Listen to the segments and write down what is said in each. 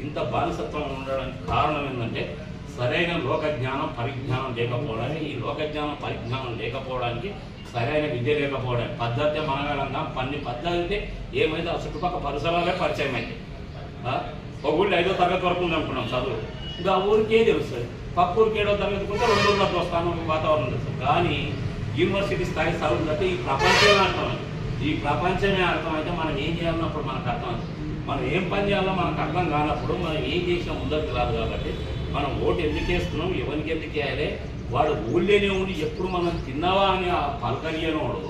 ఇంత బానిసత్వం ఉండడానికి కారణం ఏంటంటే సరైన లోక జ్ఞానం పరిజ్ఞానం లేకపోవడానికి ఈ లోకజ్ఞానం పరిజ్ఞానం లేకపోవడానికి సరైన విద్య లేకపోవడానికి పద్ధతి మనగలంగా పన్ని పద్ధతి ఏమైతే ఆ చుట్టుపక్కల పరిసరాలే పరిచయం అయితే ఒక ఊళ్ళో ఐదో తరగతి వరకు ఉంది అనుకున్నాం చదువు. ఇంకా ఆ ఊరికే తెలుస్తుంది పక్క ఊరికి ఏడో తరగతి కొంటే రెండు ఊళ్ళకి వస్తాను వాతావరణం తెలుస్తుంది కానీ యూనివర్సిటీ స్థాయి చదువులు ఈ ప్రపంచమే అంటున్నాం ఈ ప్రపంచమే అర్థమైతే మనం ఏం చేయాలన్నప్పుడు మనకు అర్థం మనం ఏం పని చేయాలో మనకు అర్థం కానప్పుడు మనం ఏం చేసినా ముందరికి రాదు కాబట్టి మనం ఓటు ఎందుకు వేస్తున్నాం ఎవరికి ఎందుకు వేయాలి వాడు ఊళ్ళోనే ఉండి ఎప్పుడు మనం తిన్నావా అని ఆ పలకరియనోడు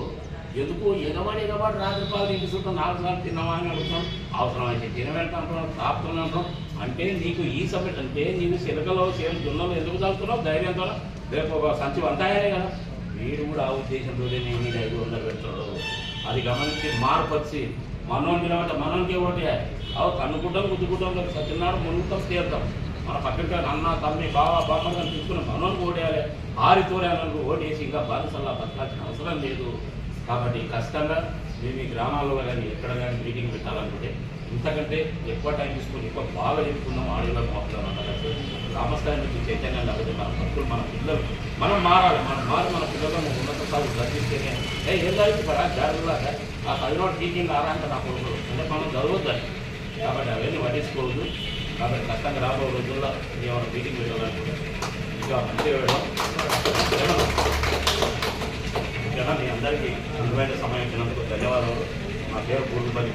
ఎందుకు ఎగవాడు ఎగవాడు రాత్రి పాలు ఇంటి చుట్టూ నాలుగు సార్లు తిన్నావా అని అడుగుతాం. అవసరం అయితే తినబెడతాంటున్నాం తాపుతున్నాం అంటే నీకు ఈ సబ్జెక్ట్ అంటే నీవు చిలకలో చేరు జొన్నలో ఎందుకు తాగుతున్నావు? ధైర్యంతో రేపు ఒక సంచి వంతాయనే కదా. మీరు కూడా ఆ ఉద్దేశంతో నేను మీద ఐదు వందలు పెడతాడు అది గమనించి మార్పు వచ్చి మనోని నిలబడ్డ మనోనికి ఒకటి అవి అవు కన్నుకుంటాం గుద్దుకుంటాం కదా సత్యనారాయణ మునుగుతాం తీరుతాం మన పక్కన అన్న తమ్మి బావ బామ్మగా తీసుకుని మనోనికి ఓడేయాలి. ఆరితోరే అన్నకు ఓటేసి ఇంకా బాధసల్లా బతకాల్సిన అవసరం లేదు. కాబట్టి ఖచ్చితంగా మేము ఈ గ్రామాల్లో కానీ ఎక్కడ కానీ మీటింగ్ పెట్టాలనుకుంటే ఇంతకంటే ఎక్కువ టైం తీసుకుని ఎక్కువ బాగా చెప్పుకుందాం ఆడియోలో మాట్లాడాలి గ్రామస్థాయి నుంచి చైతన్యం లేకపోతే మన భక్తులు మన పిల్లలు మనం మారాలి మనం మారి మన పిల్లలను ఉన్నత స్థాయి గర్జిస్తేనే ఏ ఏళ్ళకి పడా జాగ్రత్తగా ఆ చదివిన టీచింగ్ ఆరా అంటే నాకు కొడుకు అంటే మనం చదవద్దని కాబట్టి అవన్నీ పట్టించుకోవద్దు. కాబట్టి ఖచ్చితంగా రాబోయే రోజుల్లో ఏమైనా మీటింగ్ పెట్టాలనుకుంటే ఇంకా మంచి వెళ్ళాం ఓకేనా మీ అందరికీ విలువైన సమయం ఇచ్చినందుకు ధన్యవాదాలు. నా పేరు పూర్తిపల్లి